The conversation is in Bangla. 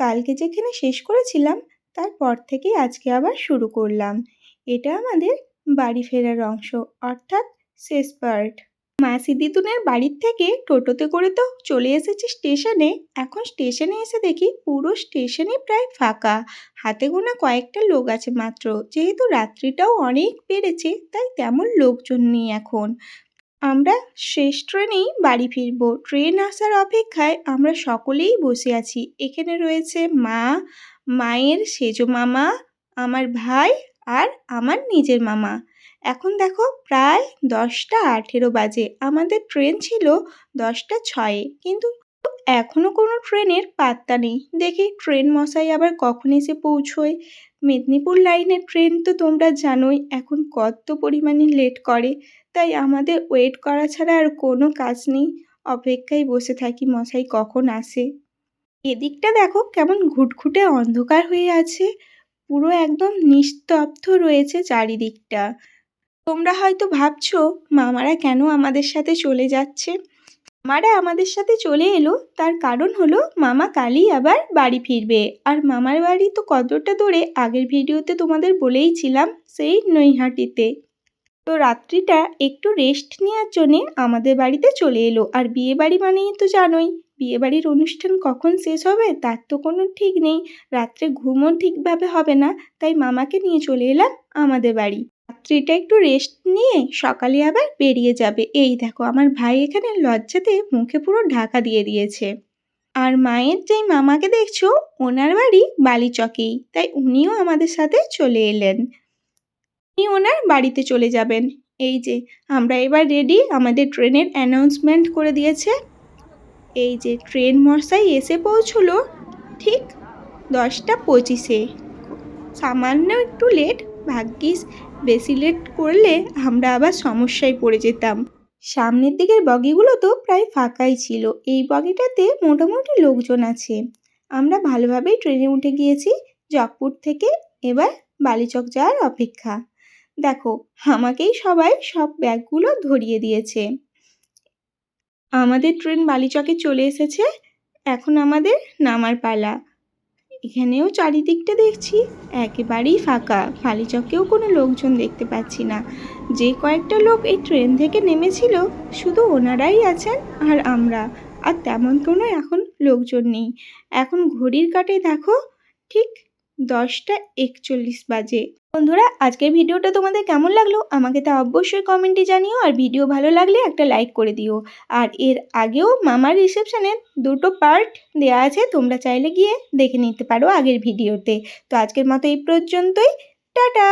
কালকে যেখানে শেষ করেছিলাম, তারপর থেকেই আজকে আবার শুরু করলাম। এটা আমাদের বাড়ি ফেরার অংশ, অর্থাৎ শেষ পার্ট মাসি দিদুনের বাড়ির থেকে টোটোতে করে তো চলে এসেছি স্টেশনে। এখন স্টেশনে এসে দেখি পুরো স্টেশনই প্রায় ফাঁকা। হাতে গোনা কয়েকটা লোক আছে মাত্র, যেহেতু রাত্রিটাও অনেক বেড়েছে, তাই তেমন লোকজন নেই এখন। আমরা শেষ ট্রেনেই বাড়ি ফিরবো। ট্রেন আসার অপেক্ষায় আমরা সকলেই বসে আছি। এখানে রয়েছে মা, মায়ের সেজো মামা, আমার ভাই আর আমার নিজের মামা। এখন দেখো প্রায় দশটা আঠেরো বাজে। আমাদের ট্রেন ছিল দশটা ছয়ে। কিন্তু এখনও কোনো ট্রেনের পাত্তা নেই। দেখি ট্রেন মশাই আবার কখন এসে পৌঁছোয়? মেদিনীপুর লাইনের ট্রেন তো তোমরা জানোই, এখন কত পরিমাণে লেট করে। তাই আমাদের ওয়েট করা ছাড়া আর কোনো কাজ নেই। অপেক্ষায় বসে থাকি মশাই, কখন আসে? এদিকটা দেখো কেমন ঘুটঘুটে অন্ধকার হয়ে আছে। পুরো একদম নিস্তব্ধ রয়েছে চারিদিকটা। তোমরা হয়তো ভাবছ, মামারা কেন আমাদের সাথে চলে যাচ্ছে? মামারা আমাদের সাথে চলে এলো। তার কারণ হলো, মামা কালই আবার বাড়ি ফিরবে। আর মামার বাড়ি তো কতটা দূরে, আগের ভিডিওতে তোমাদের বলেইছিলাম সেই নৈহাটিতে। তো রাত্রিটা একটু রেস্ট নেওয়ার জন্যে আমাদের বাড়িতে চলে এলো। আর বিয়ে বাড়ি মানেই তো জানোই, বিয়ে বাড়ির অনুষ্ঠান কখন শেষ হবে তার তো কোনো ঠিক নেই। রাত্রে ঘুমও ঠিকভাবে হবে না, তাই মামাকে নিয়ে চলে এলাম আমাদের বাড়ি। রাত্রিটা একটু রেস্ট নিয়ে সকালে আবার বেরিয়ে যাবে। এই দেখো, আমার ভাই এখানে লজ্জাতে মুখে পুরো ঢাকা দিয়ে দিয়েছে। আর মায়ের যেই মামাকে দেখছ, ওনার বাড়ি বালিচকেই। তাই উনিও আমাদের সাথে চলে এলেন। উনি ওনার বাড়িতে চলে যাবেন। এই যে, আমরা এবার রেডি আমাদের ট্রেনের অ্যানাউন্সমেন্ট করে দিয়েছে। এই যে, ট্রেন মশাই এসে পৌঁছলো ঠিক দশটা পঁচিশে। সামান্য একটু লেট ভাগ্যিস বেশি লেট করলে আমরা আবার সমস্যায় পড়ে যেতাম। সামনের দিকের বগিগুলো তো প্রায় ফাঁকাই ছিল। এই বগিটাতে মোটামুটি লোকজন আছে। আমরা ভালোভাবেই ট্রেনে উঠে গিয়েছি জগপুর থেকে এবার বালিচক যাওয়ার অপেক্ষা। দেখো, আমাকেই সবাই সব ব্যাগগুলো ধরিয়ে দিয়েছে। আমাদের ট্রেন বালিচকে চলে এসেছে। এখন আমাদের নামার পালা। এখানেও চারিদিকটা দেখছি, একেবারেই ফাঁকা। বালিচকেও কোনো লোকজন দেখতে পাচ্ছি না। যে কয়েকটা লোক এই ট্রেন থেকে নেমেছিল, শুধু ওনারাই আছেন আর আমরা। আর তেমন কোনো এখন লোকজন নেই। এখন ঘড়ির কাটে দেখো, ঠিক দশটা একচল্লিশ বাজে। বন্ধুরা, আজকের ভিডিওটা তোমাদের কেমন লাগল? আমাকে তা অবশ্যই কমেন্টে জানিও আর ভিডিও ভালো লাগলে একটা লাইক করে দিও। আর এর আগেও মামার রিসেপশানের দুটো পার্ট দেওয়া আছে, তোমরা চাইলে গিয়ে দেখে নিতে পারো আগের ভিডিওতে। তো আজকের মতো এই পর্যন্তই। টাটা!